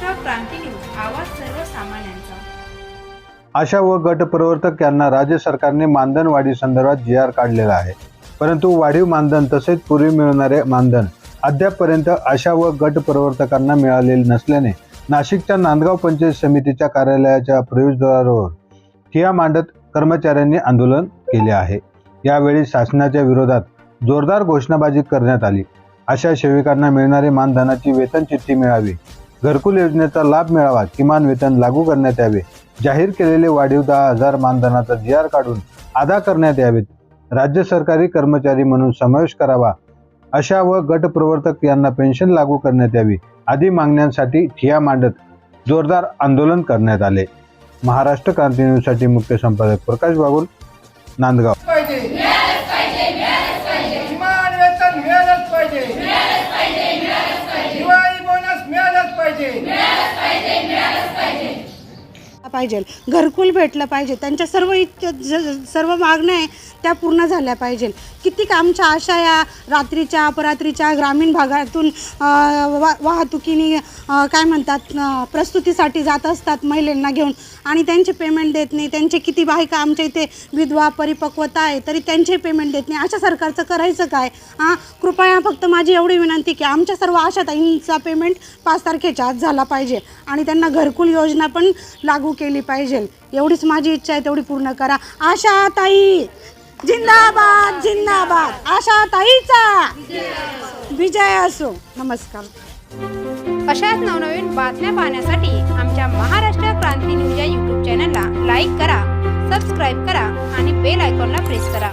सर्वसामान्यांचा. आशा व गट प्रवर्तक यांना राज्य सरकारने मानधन वाढी संदर्भात जी आर काढलेला आहे. परंतु वाढीव मानधन तसेच पूर्वी मिळणारे मानधन अद्यापपर्यंत आशा व गट प्रवर्तकांना मिळालेले नसल्याने नाशिकच्या नांदगाव पंचायत समितीच्या कार्यालयाच्या प्रवेशद्वारावर ठिया मांडत कर्मचाऱ्यांनी आंदोलन केले आहे. यावेळी शासनाच्या विरोधात जोरदार घोषणाबाजी करण्यात आली. अशा सेविकांना मिळणारे मानधनाची वेतन चिठ्ठी मिळावी. घरकुल योजनेचा लाभ मिळावा किमान वेतन लागू करण्यात यावे. जाहीर केलेले वाढीव दहा हजार मानधनाचा जी आर काढून अदा करण्यात यावेत. राज्य सरकारी कर्मचारी म्हणून समावेश करावा. अशा व गट प्रवर्तक यांना पेन्शन लागू करण्यात यावी आदी मागण्यांसाठी ठिया मांडत जोरदार आंदोलन करण्यात आले. महाराष्ट्र क्रांती न्यूजसाठी मुख्य संपादक प्रकाश बागुल नांदगाव. पाहिजे. घरकुल भेटलं पाहिजे. त्यांच्या सर्व इच्छा ज- सर्व मागण्या आहे त्या पूर्ण झाल्या पाहिजे. कितीक आमच्या आशा या रात्रीच्या अपरात्रीच्या ग्रामीण भागातून वा वाहतुकीने काय म्हणतात प्रस्तुतीसाठी जात असतात महिलांना घेऊन. आणि त्यांचे पेमेंट देत नाही. त्यांचे किती बायका आमच्या इथे विधवा परिपक्वता आहे तरी त्यांचे पेमेंट देत नाही. अशा सरकारचं करायचं काय? हां कृपया फक्त माझी एवढी विनंती की आमच्या सर्व आशाताईंचा पेमेंट पाच तारखेच्या आत झाला पाहिजे. आणि त्यांना घरकुल योजना पण लागू केली पाहिजे. एवढीच माझी इच्छा आहे तेवढी पूर्ण करा. आशा ताई जिंदाबाद जिंदाबाद. आशा ताईचा विजय असो. नमस्कार. अशाच नवनवीन बातम्या पाहण्यासाठी आमच्या महाराष्ट्र क्रांती न्यूज या यूट्यूब चॅनलला लाईक करा सबस्क्राईब करा आणि बेल आयकॉनला प्रेस करा.